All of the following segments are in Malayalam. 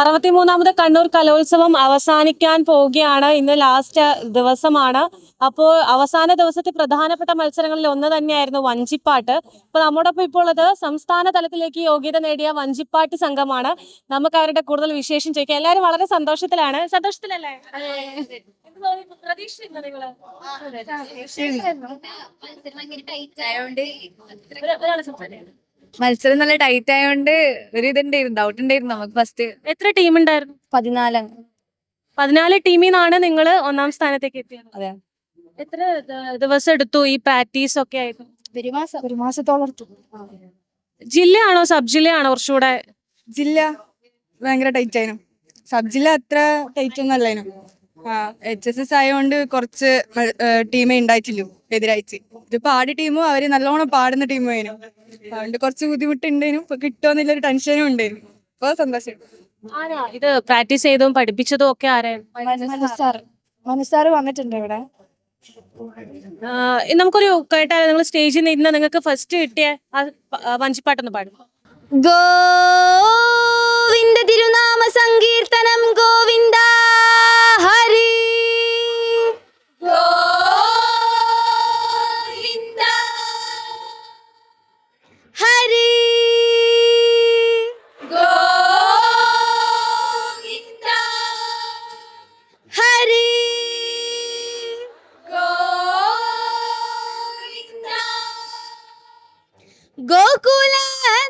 അറുപത്തിമൂന്നാമത് കണ്ണൂർ കലോത്സവം അവസാനിക്കാൻ പോവുകയാണ്. ഇന്ന് ലാസ്റ്റ് ദിവസമാണ്. അപ്പോൾ അവസാന ദിവസത്തെ പ്രധാനപ്പെട്ട മത്സരങ്ങളിൽ ഒന്ന് തന്നെയായിരുന്നു വഞ്ചിപ്പാട്ട്. അപ്പൊ നമ്മോടൊപ്പം ഇപ്പോൾ ഉള്ളത് സംസ്ഥാന തലത്തിലേക്ക് യോഗ്യത നേടിയ വഞ്ചിപ്പാട്ട് സംഘമാണ്. നമുക്ക് അവരുടെ കൂടുതൽ വിശേഷം ചോദിക്കാം. എല്ലാവരും വളരെ സന്തോഷത്തിലാണ്. സന്തോഷത്തിലല്ലേ? എന്ത് മത്സരം നല്ല ടൈറ്റ് ആയതുകൊണ്ട് ഒരു ഇതുണ്ടായിരുന്നു ഡൗട്ട് ഉണ്ടായിരുന്നു നമുക്ക് ഫസ്റ്റ് എത്ര ടീം ഉണ്ടായിരുന്നു? പതിനാല്. പതിനാല് ടീമിൽ നിന്നാണ് നിങ്ങൾ ഒന്നാം സ്ഥാനത്തേക്ക് എത്തിയത്. അതെ. എത്ര ദ- ദിവസം എടുത്തു ഈ പ്രാക്ടീസ് ഒക്കെ ആയിരുന്നു ഒരു മാസം ഒരു മാസത്തോളം ജില്ലയാണോ സബ് ജില്ലയാണോ കുറച്ചുകൂടെ? ജില്ല ഭയങ്കര ടൈറ്റ് ആയിരുന്നു സബ് ജില്ല അത്ര ടൈറ്റ് ഒന്നും അല്ലായിരുന്നു എച്ച് എസ് എസ് ആയതുകൊണ്ട് കുറച്ച് ടീമേ ഉണ്ടായിട്ടില്ലു എതിരാഴ്ച ഇതിപ്പോ ആദ്യ ടീമും അവർ നല്ലോണം പാടുന്ന ടീമും ആയിരുന്നു. അതുകൊണ്ട് കുറച്ച് ബുദ്ധിമുട്ടുണ്ടേനും. ഇപ്പൊ കിട്ടുമെന്നുള്ളൊരു ടെൻഷനും ഉണ്ടായിരുന്നു ഇപ്പൊ സന്തോഷം. ആരാ? ഇത് പ്രാക്ടീസ് ചെയ്തതും പഠിപ്പിച്ചതും ഒക്കെ ആരായിരുന്നു വന്നിട്ടുണ്ട് ഇവിടെ. നമുക്കൊരു കേട്ടാൽ നിങ്ങൾ സ്റ്റേജിൽ നിന്ന് ഇരുന്ന് നിങ്ങൾക്ക് ഫസ്റ്റ് കിട്ടിയ വഞ്ചിപ്പാട്ടൊന്ന് പാടും. ഗോവിന്ദ തിരുനാമ ഗോകുലനാഥനാം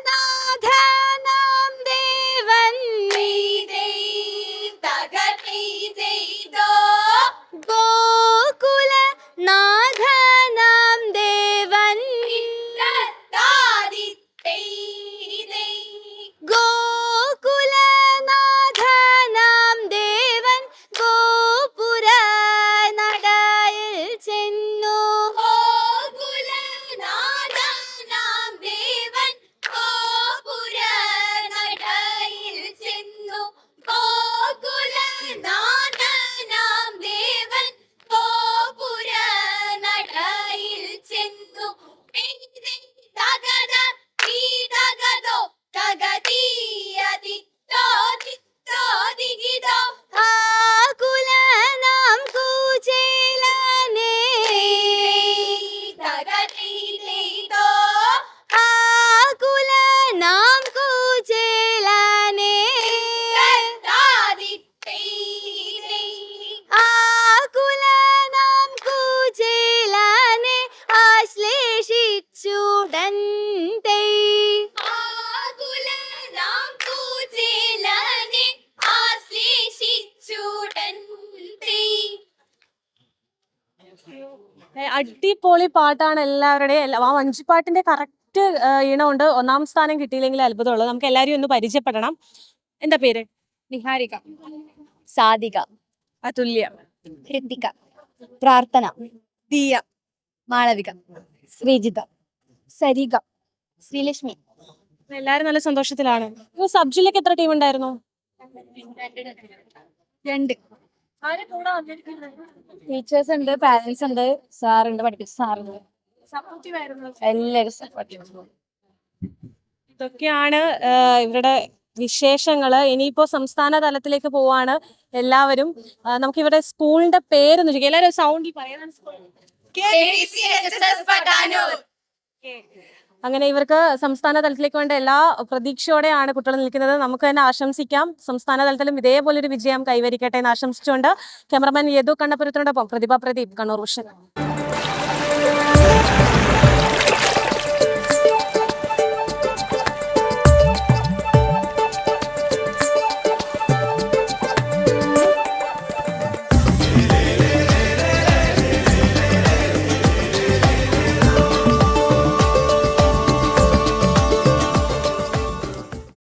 അടിപൊളി പാട്ടാണ് എല്ലാവരുടെയും. എല്ലാ- ആ വഞ്ചിപ്പാട്ടിന്റെ കറക്റ്റ് ഈണമുണ്ട്. ഒന്നാം സ്ഥാനം കിട്ടിയില്ലെങ്കിൽ അത്ഭുതമുള്ളൂ. നമുക്ക് എല്ലാവരും ഒന്ന് പരിചയപ്പെടണം. എന്താ പേര്? നിഹാരിക. സാധിക അതുല്യ. ഹൃതിക പ്രാർത്ഥന. ദിയ. മാളവിക. ശ്രീജിത. സരിക ശ്രീലക്ഷ്മി. എല്ലാരും നല്ല സന്തോഷത്തിലാണ്. സബ്ജിലേക്ക് എത്ര ടീം ഉണ്ടായിരുന്നു? രണ്ട്. ടീച്ചേഴ്സ് ഉണ്ട് പാരന്റ്സ് ഉണ്ട് സാറുണ്ട് പഠിപ്പിച്ച സാറുണ്ട് എല്ലാവരും സപ്പോർട്ട് ഇതൊക്കെയാണ് ഇവരുടെ വിശേഷങ്ങൾ. ഇനിയിപ്പോ സംസ്ഥാന തലത്തിലേക്ക് പോവാണ് എല്ലാവരും. നമുക്ക് ഇവിടെ സ്കൂളിന്റെ പേര് എല്ലാരും എല്ലാവരും സൗണ്ടിൽ പറയാൻ അങ്ങനെ ഇവർക്ക് സംസ്ഥാന തലത്തിലേക്ക് വേണ്ട എല്ലാ പ്രതീക്ഷയോടെയാണ് കുട്ടികൾ നിൽക്കുന്നത്. നമുക്ക് തന്നെ ആശംസിക്കാം. സംസ്ഥാന തലത്തിലും ഇതേപോലെ ഒരു വിജയം കൈവരിക്കട്ടെ എന്ന് ആശംസിച്ചുകൊണ്ട് ക്യാമറമാൻ യദു കണ്ണപുരത്തിനോടൊപ്പം പ്രതിഭ പ്രദീപ് കണ്ണൂർ വിഷൻ